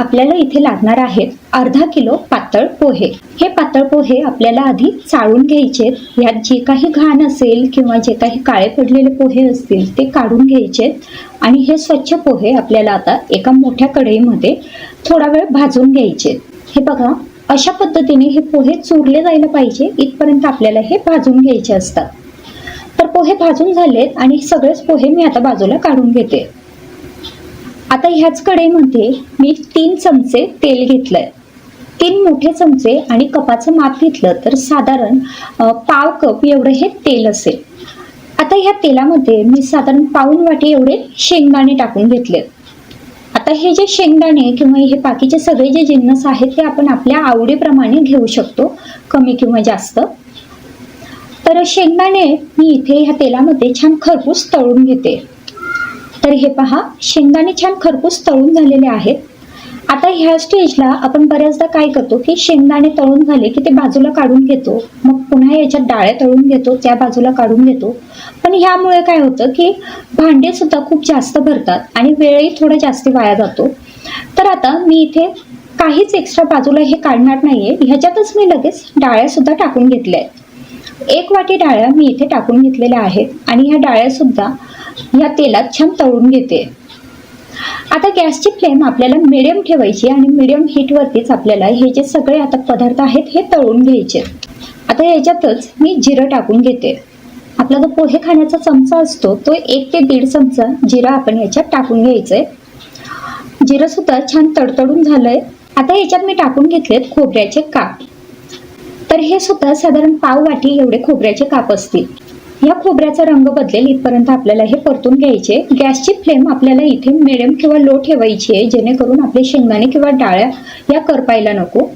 आपल्याला इथे लागणार आहेत अर्धा किलो पातळ पोहे. हे पातळ पोहे आपल्याला आधी चाळून घ्यायचे. यात जे काही घाण असेल किंवा जे काही काळे पडलेले पोहे असतील ते काढून घ्यायचे. आणि हे स्वच्छ पोहे आपल्याला आता एका मोठ्या कढईमध्ये थोडा वेळ भाजून घ्यायचे. हे बघा अशा पद्धतीने हे पोहे चुरले जायला पाहिजे. इथपर्यंत आपल्याला हे भाजून घ्यायचे असतात. तर पोहे भाजून झालेत आणि सगळेच पोहे मी आता बाजूला काढून घेते. आता ह्याच कडेमध्ये मी तीन चमचे तेल घेतलंय. तीन मोठे चमचे आणि कपाचं माप घेतलं तर साधारण पाव कप एवढं हे तेल असेल. आता ह्या तेलामध्ये मी साधारण पाऊन वाटी एवढे शेंगदाणे टाकून घेतले आता हे जे शेंगदाणे किंवा हे बाकीचे सगळे जे जिन्नस आहेत ते आपण आपल्या आवडीप्रमाणे घेऊ शकतो कमी किंवा जास्त. तर शेंगदाणे मी इथे ह्या तेलामध्ये छान खरपूस तळून घेते. तर हे पहा शेंगदाणे छान खरपूस तळून झालेले आहेत. आता ह्या स्टेजला आपण बऱ्याचदा काय करतो की शेंगदाणे तळून झाले की ते बाजूला काढून घेतो. मग पुन्हा याच्यात डाळ्या तळून घेतो त्या बाजूला काढून घेतो. पण ह्यामुळे काय होतं की भांडे सुद्धा खूप जास्त भरतात आणि वेळही थोडा जास्त वाया जातो. तर आता मी इथे काहीच एक्स्ट्रा बाजूला हे काढणार नाहीये. ह्याच्यातच मी लगेच डाळ्या सुद्धा टाकून घेतल्या आहेत. एक वाटी डाळ्या मी इथे टाकून घेतलेल्या आहेत आणि ह्या डाळ्या या तेलात छान तळून घेते. आता गॅसची फ्लेम आपल्याला मिडियम ठेवायची आणि मिडियम हीटवरतीच आपल्याला हे जे सगळे आता पदार्थ आहेत हे तळून घ्यायचे. आता याच्यातच मी जिरं टाकून घेते. आपला जो पोहे खाण्याचा चमचा असतो तो एक ते दीड चमचा जिरा आपण याच्यात टाकून घ्यायचंय जिरं सुद्धा छान तडतडून झालंय. आता याच्यात मी टाकून घेतलेत खोबऱ्याचे काप. तर हे सुद्धा साधारण पाव वाटी एवढे खोबऱ्याचे काप असतील. या खोबऱ्याचा रंग बदलेल इथपर्यंत आपल्याला हे परतून घ्यायचे. गॅसची फ्लेम आपल्याला इथे मिडियम किंवा लो ठेवायची आहे जेणेकरून आपले शेंगदाणे किंवा डाळ्या या करपायला नको.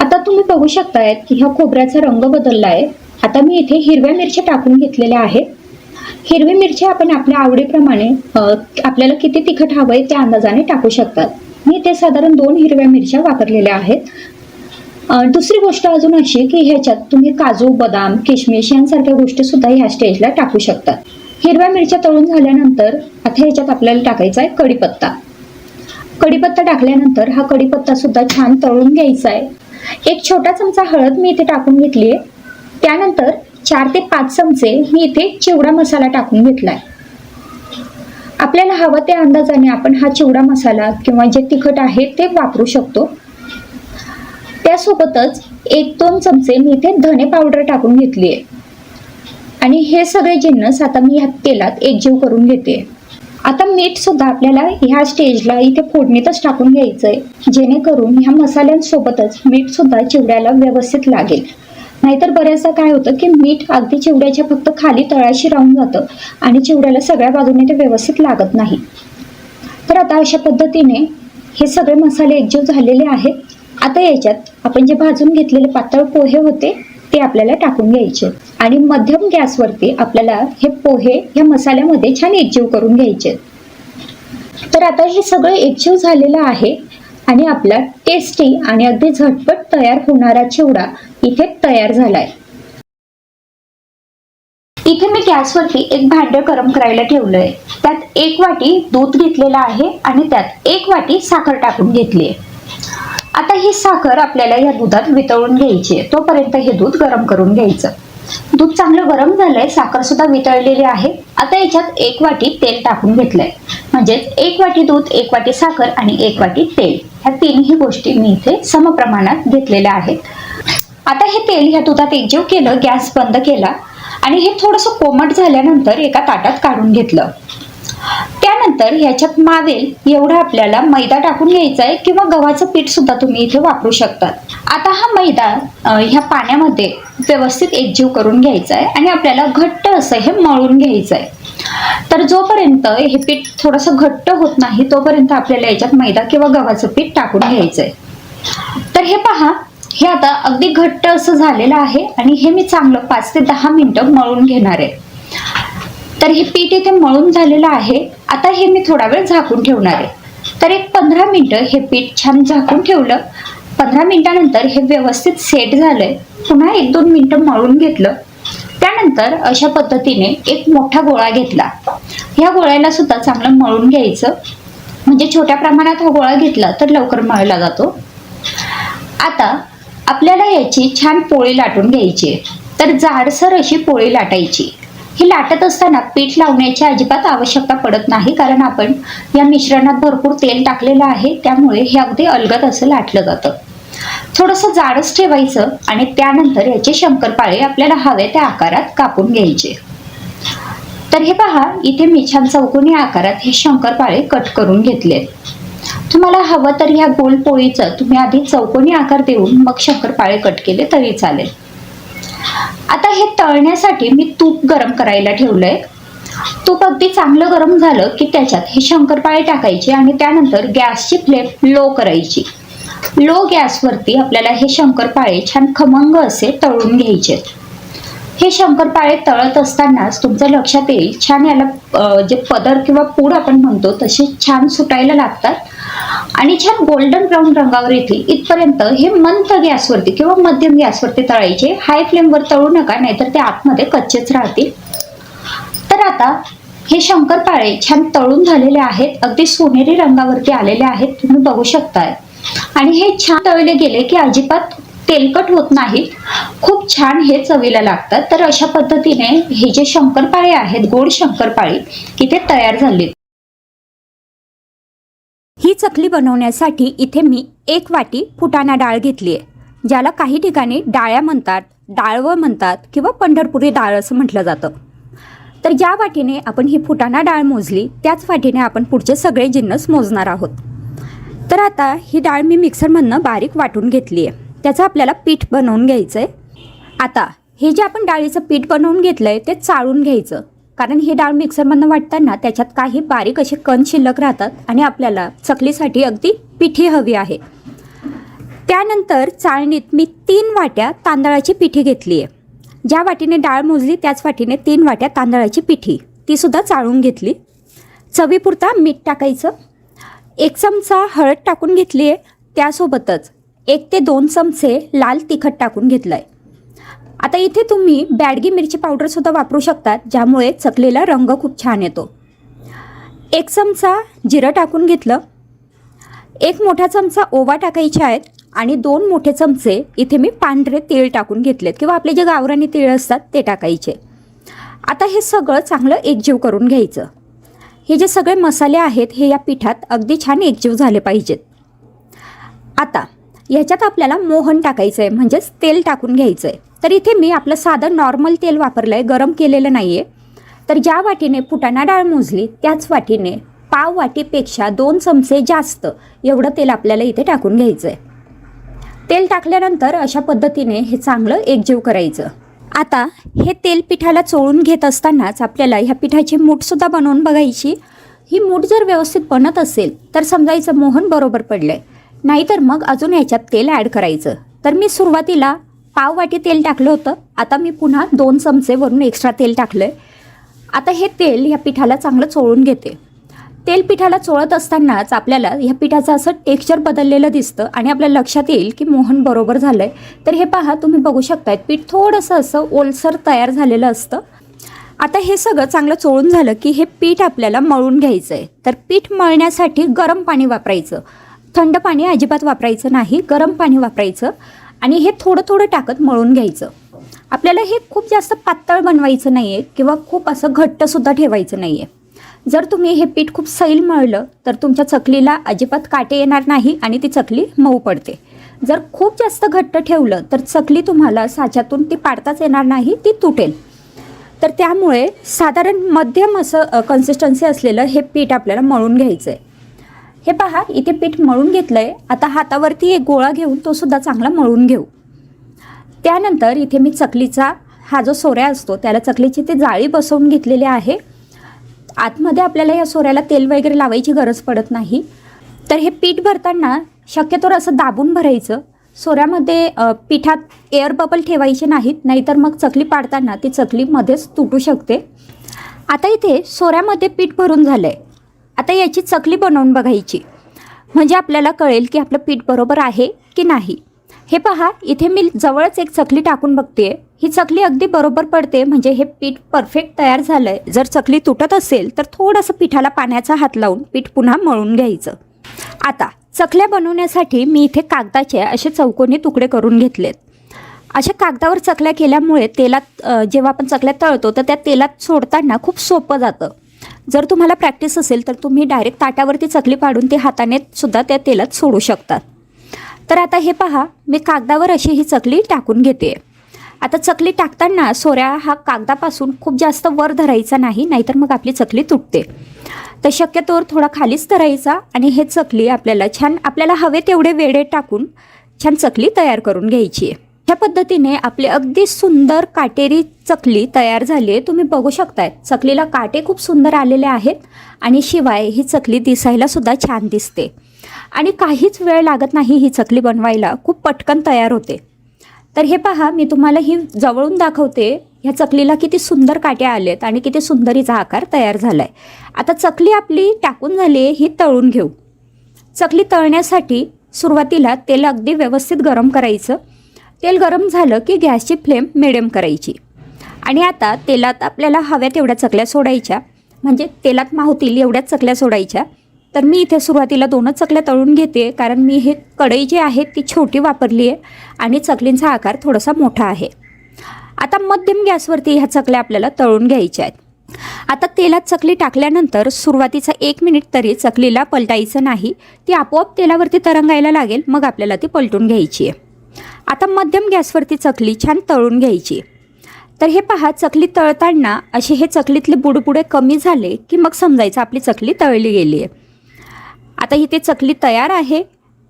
आता तुम्ही बघू शकताय की ह्या खोबऱ्याचा रंग बदलला आहे आता मी इथे हिरव्या मिरच्या टाकून घेतलेल्या आहेत. हिरवी मिरची आपण आपल्या आवडीप्रमाणे आपल्याला किती तिखट हवंय त्या अंदाजाने टाकू शकतात. मी इथे साधारण दोन हिरव्या मिरच्या वापरलेल्या आहेत. दुसरी गोष्ट अजून अशी की ह्याच्यात तुम्ही काजू बदाम किशमिश यांसारख्या गोष्टी सुद्धा ह्या स्टेजला टाकू शकता. हिरव्या मिरच्या तळून झाल्यानंतर आता ह्याच्यात आपल्याला टाकायचा आहे कढीपत्ता. कढीपत्ता टाकल्यानंतर हा कढीपत्ता सुद्धा छान तळून घ्यायचा आहे. एक छोटा चमचा हळद मी इथे टाकून घेतली आहे. त्यानंतर चार ते पाच चमचे मी इथे चिवडा मसाला टाकून घेतला आहे. आपल्याला हवं त्या अंदाजाने आपण हा चिवडा मसाला किंवा जे तिखट आहे ते वापरू शकतो. त्यासोबतच एक दोन चमचे मी इथे धने पावडर टाकून घेतली आहे. आणि हे सगळे जिन्नस आता मी ह्या तेलात एकजीव करून घेते. आता मीठ सुद्धा आपल्याला ह्या स्टेजला इथे फोडणीतच टाकून घ्यायचंय जेणेकरून ह्या मसाल्यांसोबतच मीठ सुद्धा चिवड्याला व्यवस्थित लागेल. नाहीतर बऱ्याचदा काय होतं की मीठ अगदी चिवड्याच्या फक्त खाली तळाशी राहून जातं आणि चिवड्याला सगळ्या बाजूने ते व्यवस्थित लागत नाही. तर आता अशा पद्धतीने हे सगळे मसाले एकजीव झालेले आहेत. आता याच्यात आपण जे भाजून घेतलेले पातळ पोहे होते ते आपल्याला टाकून घ्यायचे. आणि मध्यम गॅसवरती आपल्याला हे पोहे ह्या मसाल्यामध्ये छान एकजीव करून घ्यायचे. तर आता हे सगळं एकजीव झालेलं आहे आणि आपला टेस्टी आणि अगदी झटपट तयार होणारा चिवडा इथे तयार झालाय. इथे मी गॅसवरती एक भांडं गरम करायला ठेवलंय. त्यात एक वाटी दूध घेतलेलं आहे आणि त्यात एक वाटी साखर टाकून घेतली आहे आता ही साखर आपल्याला या दुधात वितळून घ्यायची आहे. तोपर्यंत हे दूध गरम करून घ्यायचं. दूध चांगलं गरम झालंय साखर सुद्धा वितळलेली आहे. आता याच्यात एक वाटी तेल टाकून घेतलंय. म्हणजेच एक वाटी दूध एक वाटी साखर आणि एक वाटी तेल. ह्या तीनही गोष्टी मी इथे समप्रमाणात घेतलेल्या आहेत. आता हे तेल ह्या दुधात एकजीव केलं गॅस बंद केला आणि हे थोडंसं कोमट झाल्यानंतर एका ताटात काढून घेतलं. त्यानंतर ह्याच्यात मावेल एवढा आपल्याला मैदा टाकून घ्यायचा आहे किंवा गव्हाचं पीठ सुद्धा तुम्ही इथे वापरू शकतात. आता हा मैदा ह्या पाण्यामध्ये व्यवस्थित एकजीव करून घ्यायचा आहे आणि आपल्याला घट्ट असं हे मळून घ्यायचं आहे. तर जोपर्यंत हे पीठ थोडंसं घट्ट होत नाही तोपर्यंत आपल्याला याच्यात मैदा किंवा गव्हाचं पीठ टाकून घ्यायचं आहे. तर हे पहा हे आता अगदी घट्ट असं झालेलं आहे आणि हे मी चांगलं पाच ते दहा मिनिटं मळून घेणार आहे. तर हे पीठ इथे मळून झालेलं आहे. आता हे मी थोडा वेळ झाकून ठेवणार आहे. तर एक पंधरा मिनटं हे पीठ छान झाकून ठेवलं. पंधरा मिनिटानंतर हे व्यवस्थित सेट झालंय. पुन्हा एक दोन मिनटं मळून घेतलं. त्यानंतर अशा पद्धतीने एक मोठा गोळा घेतला. ह्या गोळ्याला सुद्धा चांगलं मळून घ्यायचं. म्हणजे छोट्या प्रमाणात हा गोळा घेतला तर लवकर मळला जातो. आता आपल्याला याची छान पोळी लाटून घ्यायची आहे. तर जाडसर अशी पोळी लाटायची. हे लाटत असताना पीठ लावण्याची अजिबात आवश्यकता पडत नाही कारण आपण या मिश्रणात भरपूर तेल टाकलेलं आहे त्यामुळे हे अगदी अलगद असं लाटलं जातं. थोडंसं जाडच ठेवायचं आणि त्यानंतर याचे शंकरपाळे आपल्याला हवे त्या आकारात कापून घ्यायचे. तर हे पहा इथे मी छान चौकोनी आकारात हे शंकरपाळे कट करून घेतले. तुम्हाला हवं तर ह्या गोल पोळीचं तुम्ही आधी चौकोनी आकार देऊन मग शंकरपाळे कट केले तरी चालेल. आता हे तळण्यासाठी मी तूप गरम करायला ठेवलंय. तूप अगदी चांगलं गरम झालं की त्याच्यात हे शंकरपाळे टाकायचे आणि त्यानंतर गॅसची फ्लेम लो करायची. लो गॅसवरती आपल्याला हे शंकरपाळे छान खमंग असे तळून घ्यायचे. हे शंकरपाळे तळत असतानाच तुमच्या लक्षात येईल छान याला जे पदर किंवा पूड आपण म्हणतो तसे छान सुटायला लागतात. आणि छान गोल्डन ब्राऊन रंगावर येतील इथपर्यंत हे मंद गॅसवरती किंवा मध्यम गॅसवरती तळायचे हाय फ्लेमवर तळू नका नाहीतर ते आतमध्ये कच्चेच राहतील. तर आता हे शंकरपाळे छान तळून झालेले आहेत अगदी सोनेरी रंगावरती आलेले आहेत तुम्ही बघू शकताय. आणि हे छान तळले गेले की अजिबात तेलकट होत नाहीत खूप छान हे चवीला लागतात. तर अशा पद्धतीने हे जे शंकरपाळे आहेत गोड शंकरपाळे इथे तयार झाले ही चकली बनवण्यासाठी इथे मी एक वाटी फुटाणा डाळ घेतली आहे ज्याला काही ठिकाणी डाळ्या म्हणतात डाळवं म्हणतात किंवा पंढरपुरी डाळ असं म्हटलं जातं. तर ज्या वाटीने आपण ही फुटाणा डाळ मोजली त्याच वाटीने आपण पुढचे सगळे जिन्नस मोजणार आहोत. तर आता ही डाळ मी मिक्सरमधनं बारीक वाटून घेतली आहे त्याचं आपल्याला पीठ बनवून घ्यायचं आहे आता हे जे आपण डाळीचं पीठ बनवून घेतलं आहे ते चाळून घ्यायचं. कारण ही डाळ मिक्सरमधनं वाटताना त्याच्यात काही बारीक असे कण शिल्लक राहतात आणि आपल्याला चकलीसाठी अगदी पिठी हवी आहे. त्यानंतर चाळणीत मी तीन वाट्या तांदळाची पिठी घेतली आहे. ज्या वाटीने डाळ मोजली त्याच वाटीने तीन वाट्या तांदळाची पिठी. तीसुद्धा चाळून घेतली. चवीपुरता मीठ टाकायचं. एक चमचा हळद टाकून घेतली आहे. त्यासोबतच एक ते दोन चमचे लाल तिखट टाकून घेतलं आहे आता इथे तुम्ही बॅडगी मिरची पावडरसुद्धा वापरू शकतात ज्यामुळे चकलेला रंग खूप छान येतो. एक चमचा जिरं टाकून घेतलं. एक मोठा चमचा ओवा टाकायचे आहेत आणि दोन मोठे चमचे इथे मी पांढरे तीळ टाकून घेतलेत किंवा आपले जे गावरानी तीळ असतात ते टाकायचे. आता हे सगळं चांगलं एकजीव करून घ्यायचं. हे जे सगळे मसाले आहेत हे या पिठात अगदी छान एकजीव झाले पाहिजेत. आता ह्याच्यात आपल्याला मोहन टाकायचं आहे म्हणजेच तेल टाकून घ्यायचं आहे तर इथे मी आपलं साधं नॉर्मल तेल वापरलं आहे गरम केलेलं नाही आहे तर ज्या वाटीने फुटाणा डाळ मोजली त्याच वाटीने पाव वाटीपेक्षा दोन चमचे जास्त एवढं तेल आपल्याला इथे टाकून घ्यायचं आहे तेल टाकल्यानंतर अशा पद्धतीने हे चांगलं एकजीव करायचं. आता हे तेल पिठाला चोळून घेत असतानाच आपल्याला ह्या पिठाची मूठसुद्धा बनवून बघायची. ही मूठ जर व्यवस्थित बनत असेल तर समजायचं मोहन बरोबर पडलं आहे नाहीतर मग अजून ह्याच्यात तेल ॲड करायचं. तर मी सुरुवातीला पाव वाटी तेल टाकलं होतं. आता मी पुन्हा दोन चमचे वरून एक्स्ट्रा तेल टाकलं आहे आता हे तेल ह्या पिठाला चांगलं चोळून घेते. तेल पिठाला चोळत असतानाच आपल्याला ह्या पिठाचं असं टेक्स्चर बदललेलं दिसतं आणि आपल्या लक्षात येईल की मोहन बरोबर झालं आहे तर हे पहा तुम्ही बघू शकताय पीठ थोडंसं असं ओलसर तयार झालेलं असतं. आता हे सगळं चांगलं चोळून झालं की हे पीठ आपल्याला मळून घ्यायचं आहे तर पीठ मळण्यासाठी गरम पाणी वापरायचं. थंड पाणी अजिबात वापरायचं नाही गरम पाणी वापरायचं. आणि हे थोडं थोडं टाकत मळून घ्यायचं. आपल्याला हे खूप जास्त पातळ बनवायचं नाही आहे किंवा खूप असं घट्टसुद्धा ठेवायचं नाही आहे जर तुम्ही हे पीठ खूप सैल मळलं तर तुमच्या चकलीला अजिबात काटे येणार नाही आणि ती चकली मऊ पडते. जर खूप जास्त घट्ट ठेवलं तर चकली तुम्हाला साच्यातून ती पाडताच येणार नाही ती तुटेल. तर त्यामुळे साधारण मध्यम असं कन्सिस्टन्सी असलेलं हे पीठ आपल्याला मळून घ्यायचं आहे हे पहा इथे पीठ मळून घेतलं आहे आता हातावरती एक गोळा घेऊन तो सुद्धा चांगला मळून घेऊ. त्यानंतर इथे मी चकलीचा हा जो सोऱ्या असतो त्याला चकलीची ती जाळी बसवून घेतलेली आहे. आतमध्ये आपल्याला या सोऱ्याला तेल वगैरे लावायची गरज पडत नाही. तर हे पीठ भरताना शक्यतोवर असं दाबून भरायचं. सोऱ्यामध्ये पिठात एअर बबल ठेवायचे नाहीत नाहीतर मग चकली पाडताना ती चकलीमध्येच तुटू शकते. आता इथे सोऱ्यामध्ये पीठ भरून झालं आहे आता याची चकली बनवून बघायची. म्हणजे आपल्याला कळेल की आपलं पीठ बरोबर आहे की नाही. हे पहा इथे मी जवळच एक चकली टाकून बघते ही चकली अगदी बरोबर पडते म्हणजे हे पीठ परफेक्ट तयार झालं आहे जर चकली तुटत असेल तर थोडंसं पिठाला पाण्याचा हात लावून पीठ पुन्हा मळून घ्यायचं. आता चकल्या बनवण्यासाठी मी इथे कागदाचे असे चौकोनी तुकडे करून घेतलेत. अशा कागदावर चकल्या केल्यामुळे तेलात जेव्हा आपण चकल्या तळतो तर त्या तेलात सोडताना खूप सोपं जातं. जर तुम्हाला प्रॅक्टिस असेल तर तुम्ही डायरेक्ट ताटावरती चकली पाडून ती हाताने सुद्धा त्या तेलात सोडू शकतात. तर आता हे पहा मी कागदावर अशी ही चकली टाकून घेते. आता चकली टाकताना सोऱ्या हा कागदापासून खूप जास्त वर धरायचा नाही नाहीतर मग आपली चकली तुटते. तर शक्यतोवर थोडा खालीच धरायचा आणि हे चकली आपल्याला छान आपल्याला हवे तेवढे वेडे टाकून छान चकली तयार करून घ्यायची आहे. ह्या पद्धतीने आपली अगदी सुंदर काटेरी चकली तयार झाली आहे. तुम्ही बघू शकताय. चकलीला काटे खूप सुंदर आलेले आहेत आणि शिवाय ही चकली दिसायला सुद्धा छान दिसते. आणि काहीच वेळ लागत नाही ही चकली बनवायला. खूप पटकन तयार होते. तर हे पहा मी तुम्हाला ही जवळून दाखवते. ह्या चकलीला किती सुंदर काटे आलेत आणि किती सुंदरीचा आकार तयार झाला आहे आता चकली आपली टाकून झाली आहे ही तळून घेऊ. चकली तळण्यासाठी सुरुवातीला तेल अगदी व्यवस्थित गरम करायचं. तेल गरम झालं की गॅसची फ्लेम मिडियम करायची. आणि आता तेलात आपल्याला हव्या तेवढ्या चकल्या सोडायच्या. म्हणजे तेलात मावतील एवढ्याच चकल्या सोडायच्या. तर मी इथे सुरुवातीला दोनच चकल्या तळून घेते. कारण मी हे कढई जी आहे ती छोटी वापरली आहे आणि चकलींचा आकार थोडासा मोठा आहे. आता मध्यम गॅसवरती ह्या चकल्या आपल्याला तळून घ्यायच्या आहेत. आता तेलात चकली टाकल्यानंतर सुरुवातीचा एक मिनिट तरी चकलीला पलटायचं नाही. ती आपोआप तेलावरती तरंगायला लागेल. मग आपल्याला ती पलटून घ्यायची आहे. आता मध्यम गॅसवरती चकली छान तळून घ्यायची. तर हे पहा चकली तळताना असे हे चकलीतले बुडबुडे कमी झाले की मग समजायचं आपली चकली तळली गेली आहे. आता इथे चकली तयार आहे.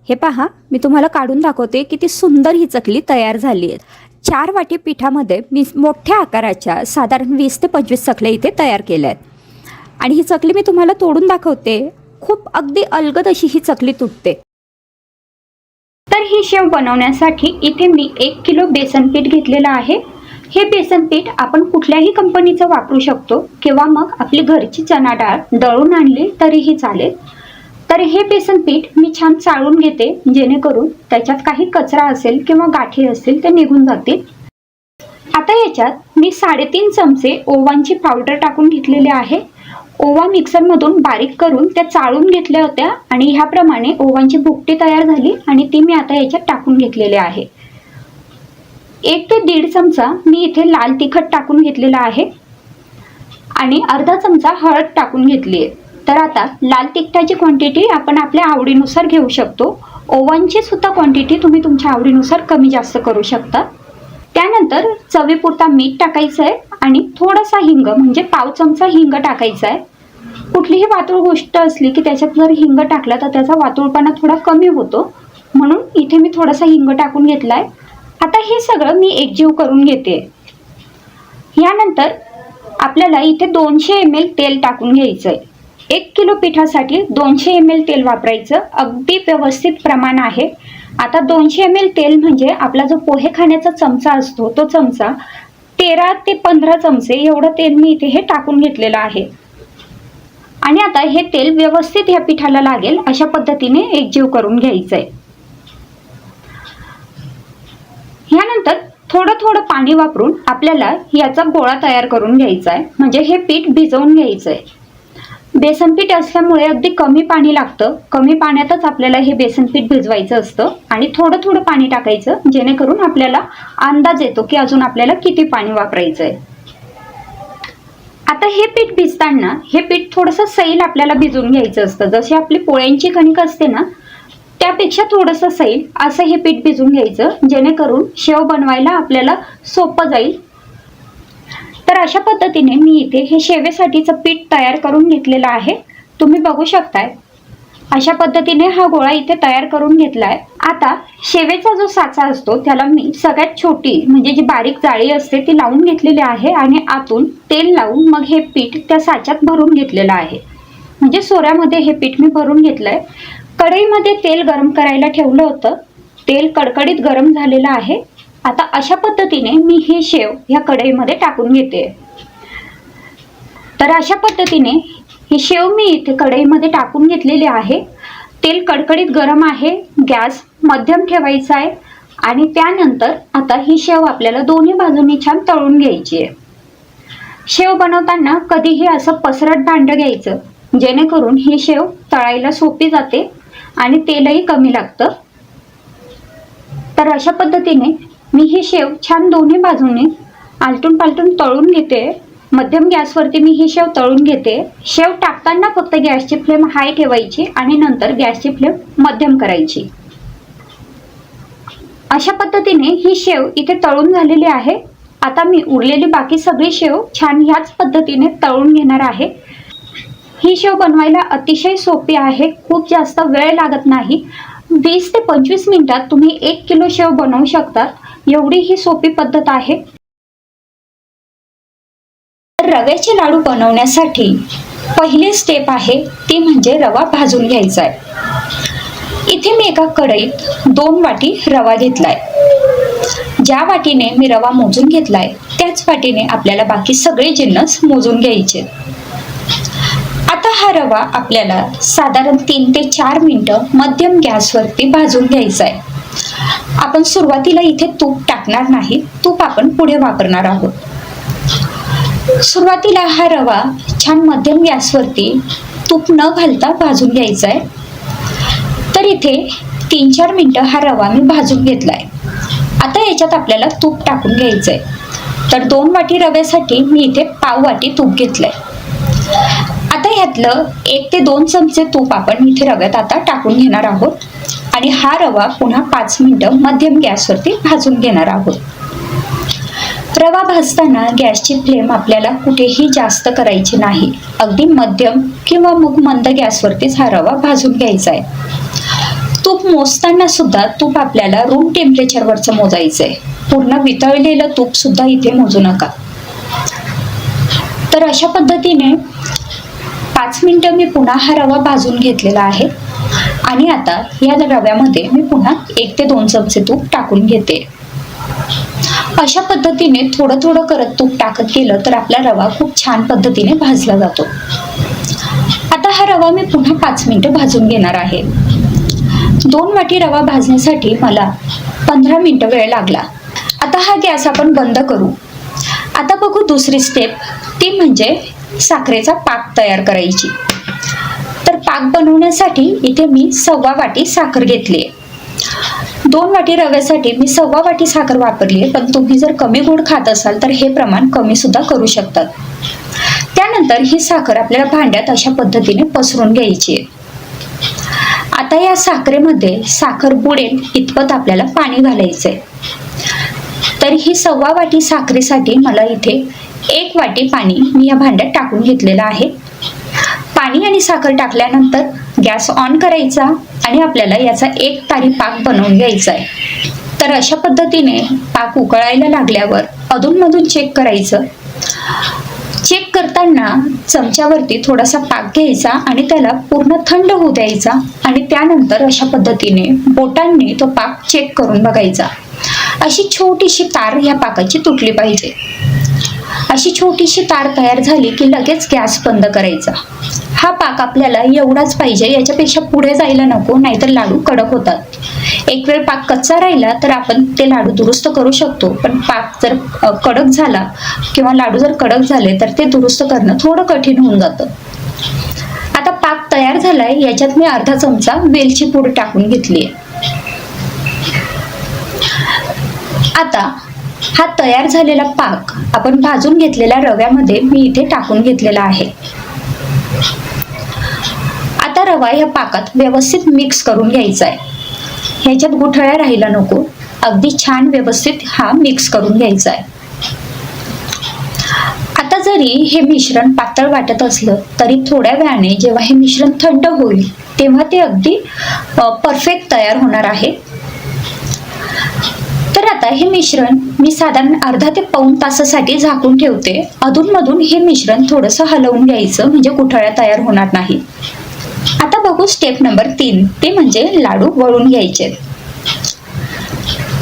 हे पहा मी तुम्हाला काढून दाखवते किती सुंदर ही चकली तयार झाली आहे. चार वाटी पिठामध्ये मी मोठ्या आकाराच्या साधारण वीस ते पंचवीस चकल्या इथे तयार केल्या आहेत. आणि ही चकली मी तुम्हाला तोडून दाखवते. खूप अगदी अलगद अशी ही चकली तुटते. तर ही शेव बनवण्यासाठी इथे मी एक किलो बेसन पीठ घेतलेलं आहे. हे बेसन पीठ आपण कुठल्याही कंपनीचं वापरू शकतो किंवा मग आपली घरची चणा डाळ दळून आणली तरीही चालेल. तर हे बेसन पीठ मी छान चाळून घेते जेणेकरून त्याच्यात काही कचरा असेल किंवा गाठी असतील ते निघून जातील. आता याच्यात मी साडेतीन चमचे ओवांची पावडर टाकून घेतलेली आहे. ओवा मिक्सरमधून बारीक करून त्या चाळून घेतल्या होत्या आणि ह्याप्रमाणे ओवांची भुकटी तयार झाली आणि ती मी आता याच्यात टाकून घेतलेली आहे. एक ते दीड चमचा मी इथे लाल तिखट टाकून घेतलेला आहे आणि अर्धा चमचा हळद टाकून घेतली आहे. तर आता लाल तिखटाची क्वांटिटी आपण आपल्या आवडीनुसार घेऊ शकतो. ओव्हनची सुद्धा क्वांटिटी तुम्ही तुमच्या आवडीनुसार कमी जास्त करू शकता. त्यानंतर चवीपुरता मीठ टाकायचं आहे आणि थोडासा हिंग म्हणजे पाव चमचा हिंग टाकायचा आहे कुठलीही वातूळ गोष्ट असली की त्याच्यात जर हिंग टाकला तर त्याचा वातूळपणा थोडा कमी होतो. म्हणून इथे मी थोडासा हिंग टाकून घेतलाय. आता हे सगळं मी एकजीव करून घेते. यानंतर आपल्याला इथे दोनशे एम एल तेल टाकून घ्यायचं आहे एक किलो पिठासाठी दोनशे एम एल तेल वापरायचं. अगदी व्यवस्थित प्रमाण आहे. आता दोनशे एम एल तेल म्हणजे आपला जो पोहे खाण्याचा चमचा असतो तो चमचा तेरा ते पंधरा चमचे एवढं तेल मी इथे हे टाकून घेतलेलं आहे. आणि आता हे तेल व्यवस्थित ह्या पिठाला लागेल अशा पद्धतीने एकजीव करून घ्यायचं आहे ह्यानंतर थोडं थोडं पाणी वापरून आपल्याला याचा गोळा तयार करून घ्यायचा आहे म्हणजे हे पीठ भिजवून घ्यायचं आहे बेसन पीठ असल्यामुळे अगदी कमी पाणी लागतं. कमी पाण्यातच आपल्याला हे बेसन पीठ भिजवायचं असतं आणि थोडं थोडं पाणी टाकायचं जेणेकरून आपल्याला अंदाज येतो की अजून आपल्याला किती पाणी वापरायचं आहे आता हे पीठ भिजताना हे पीठ थोडंसं सैल आपल्याला भिजून घ्यायचं असतं. जशी आपली पोळ्यांची कणिक असते ना त्यापेक्षा थोडंसं सैल असं हे पीठ भिजून घ्यायचं जेणेकरून शेव बनवायला आपल्याला सोपं जाईल. तर अशा पद्धतीने मी इथे हे शेवेसाठीचं पीठ तयार करून घेतलेलं आहे. तुम्ही बघू शकताय अशा पद्धतीने हा गोळा इथे तयार करून घेतलाय. आता शेवेचा जो साचा असतो त्याला मी सगळ्यात छोटी म्हणजे जी बारीक जाळी असते ती लावून घेतलेली आहे आणि आतून तेल लावून मग हे पीठ त्या साच्यात भरून घेतलेलं आहे. म्हणजे सोऱ्यामध्ये हे पीठ मी भरून घेतलंय. कढईमध्ये तेल गरम करायला ठेवलं होतं. तेल कडकडीत गरम झालेलं आहे. आता अशा पद्धतीने मी हे शेव ह्या कढईमध्ये टाकून घेते. तर अशा पद्धतीने ही शेव मी इथे कढईमध्ये टाकून घेतलेली आहे. तेल कडकडीत गरम आहे गॅस मध्यम ठेवायचा आहे आणि त्यानंतर आता ही शेव आपल्याला दोन्ही बाजूनी छान तळून घ्यायची आहे. शेव बनवताना कधीही असं पसरट भांडं घ्यायचं जेणेकरून ही शेव तळायला सोपी जाते आणि तेलही कमी लागतं. तर अशा पद्धतीने मी ही शेव छान दोन्ही बाजूने आलटून पालटून तळून घेते. मध्यम गॅसवरती मी ही शेव तळून घेते. शेव टाकताना फक्त गॅसची फ्लेम हाय ठेवायची आणि नंतर गॅसची फ्लेम मध्यम करायची. अशा पद्धतीने ही शेव इथे तळून झालेली आहे. आता मी उरलेली बाकी सगळी शेव छान ह्याच पद्धतीने तळून घेणार आहे. ही शेव बनवायला अतिशय सोपी आहे. खूप जास्त वेळ लागत नाही. वीस ते पंचवीस मिनिटात तुम्ही एक किलो शेव बनवू शकतात. एवढी ही सोपी पद्धत आहे. रव्याचे लाडू बनवण्यासाठी पहिली स्टेप आहे ती म्हणजे रवा भाजून घ्यायचा आहे. इथे मी एका कढईत दोन वाटी रवा घेतलाय. ज्या वाटीने मी रवा मोजून घेतलाय त्याच वाटीने आपल्याला बाकी सगळे जिन्नस मोजून घ्यायचे. आता हा रवा आपल्याला साधारण तीन ते चार मिनटं मध्यम गॅसवरती भाजून घ्यायचा आहे. आपण सुरुवातीला इथे तूप टाकणार नाही तूप आपण पुढे वापरणार आहोत. सुरुवातीला हा रवा छान मध्यम गॅसवरती तूप न घालता भाजून घ्यायचा आहे तर इथे तीन चार मिनटं हा रवा मी भाजून घेतलाय. आता याच्यात आपल्याला तूप टाकून घ्यायचंय. तर दोन वाटी रव्यासाठी मी इथे पाव वाटी तूप घेतलंय. आता ह्यातलं एक ते दोन चमचे तूप आपण इथे रव्यात आता टाकून घेणार आहोत. आणि हा रवा पुन्हा पाच मिनिटं मध्यम गॅसवरती भाजून घेणार आहोत. रवा भाजताना गॅसची फ्लेम आपल्याला कुठेही जास्त करायची नाही. अगदी मध्यम किंवा मग मंद गॅसवरतीच हा रवा भाजून घ्यायचा आहे. तूप मोजताना सुद्धा तूप आपल्याला रूम टेम्परेचरवरचं मोजायचं आहे पूर्ण वितळलेलं तूप सुद्धा इथे मोजू नका. तर अशा पद्धतीने पाच मिनटं मी पुन्हा हा रवा भाजून घेतलेला आहे. आणि आता या रव्यामध्ये मी पुन्हा एक ते दोन चमचे तूप टाकून घेते. अशा पद्धतीने थोडं थोडं करत तूप टाकत गेलं तर आपला रवा खूप छान पद्धतीने भाजला जातो. आता हा रवा मी पुन्हा पाच मिनिटं भाजून घेणार आहे. दोन वाटी रवा भाजण्यासाठी मला पंधरा मिनिटं वेळ लागला. आता हा गॅस आपण बंद करू. आता बघू दुसरी स्टेप ती म्हणजे साखरेचा पाक तयार करायची. तर पाक बनवण्यासाठी इथे मी सव्वा वाटी साखर घेतली आहे. दोन वाटी रव्यासाठी मी सव्वा वाटी साखर वापरली आहे पण तुम्ही जर कमी गोड खात असाल तर हे प्रमाण कमी सुद्धा करू शकतात. त्यानंतर ही साखर आपल्याला भांड्यात अशा पद्धतीने पसरून घ्यायची आहे. आता या साखरेमध्ये साखर बुडेल इतपत आपल्याला पाणी घालायचंय. तर ही सव्वा वाटी साखरेसाठी मला इथे एक वाटी पाणी मी या भांड्यात टाकून घेतलेलं आहे. पाणी आणि साखर टाकल्यानंतर गॅस ऑन करायचा आणि आपल्याला याचा एक तारी पाक बनवून घ्यायचा आहे. तर अशा पद्धतीने पाक उकळायला लागल्यावर अधूनमधून चेक करायचं. चेक करताना चमच्यावरती थोडासा पाक घ्यायचा आणि त्याला पूर्ण थंड होऊ द्यायचा आणि त्यानंतर अशा पद्धतीने बोटांनी तो पाक चेक करून बघायचा. अशी छोटीशी तार या पाकाची तुटली पाहिजे. अशी छोटीशी तार तयार झाली की लगेच गॅस बंद करायचा. हा पाक आपल्याला एवढाच पाहिजे याच्यापेक्षा पुढे जायला नको नाहीतर लाडू कडक होतात. एक वेळ पाक कच्चा राहिला तर आपण ते लाडू दुरुस्त करू शकतो पण पाक जर कडक झाला किंवा लाडू जर कडक झाले तर ते दुरुस्त करणं थोडं कठीण होऊन जातं. आता पाक तयार झालाय याच्यात मी अर्धा चमचा वेलची पूड टाकून घेतली आहे आता हा तयार झालेला पाक आपण भाजून घेतलेल्या रव्यामध्ये मी इथे टाकून घेतलेला आहे. आता रवा या पाकात व्यवस्थित मिक्स करून घ्यायचा आहे ह्याच्यात गुठळ्या राहायला नको अगदी छान व्यवस्थित हा मिक्स करून घ्यायचा आहे आता जरी हे मिश्रण पातळ वाटत असलं तरी थोड्या वेळाने जेव्हा हे मिश्रण थंड होईल तेव्हा ते अगदी परफेक्ट तयार होणार आहे. तर आता हे मिश्रण मी साधारण अर्धा ते पाऊण तासासाठी झाकून ठेवते. अधूनमधून हे मिश्रण थोडंसं हलवून घ्यायचं म्हणजे कुठळ्या तयार होणार नाही. आता बघू स्टेप नंबर तीन ते म्हणजे लाडू वळून घ्यायचे.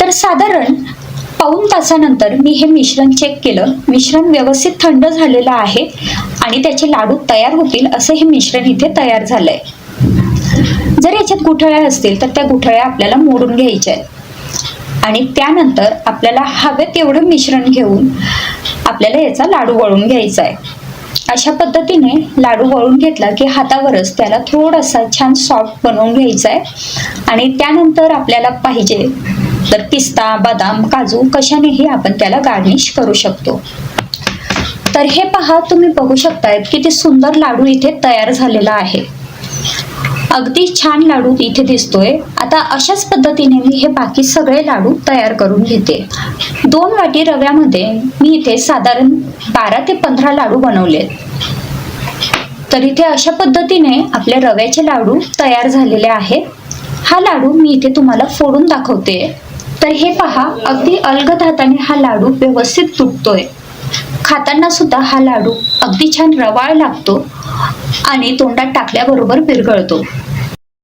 तर साधारण पाऊण तासानंतर मी हे मिश्रण चेक केलं. मिश्रण व्यवस्थित थंड झालेलं आहे आणि त्याचे लाडू तयार होतील असं हे मिश्रण इथे तयार झालंय. जर याच्यात गुठळ्या असतील तर त्या गुठळ्या आपल्याला मोडून घ्यायच्या आहेत. आणि त्यानंतर आपल्याला हवे तेवढं मिश्रण घेऊन आपल्याला याचा लाडू वळून घ्यायचा आहे अशा पद्धतीने लाडू वळून घेतला की हातावरच त्याला थोडासा छान सॉफ्ट बनवून घ्यायचा आहे आणि त्यानंतर आपल्याला पाहिजे तर पिस्ता बदाम काजू कशानेही आपण त्याला गार्निश करू शकतो. तर हे पहा तुम्ही बघू शकतायत किती सुंदर लाडू इथे तयार झालेला आहे. अगदी छान लाडू इथे दिसतोय. आता अशाच पद्धतीने मी हे बाकी सगळे लाडू तयार करून घेते. दोन वाटी रव्यामध्ये मी इथे साधारण बारा ते पंधरा लाडू बनवले तर इथे अशा पद्धतीने आपले रव्याचे लाडू तयार झालेले आहेत. हा लाडू मी इथे तुम्हाला फोडून दाखवते. तर हे पहा अगदी अलगद हाताने हा लाडू व्यवस्थित तुटतोय. खाताना सुद्धा हा लाडू अगदी छान रवाळ लागतो आणि तोंडात टाकल्याबरोबर विरघळतो.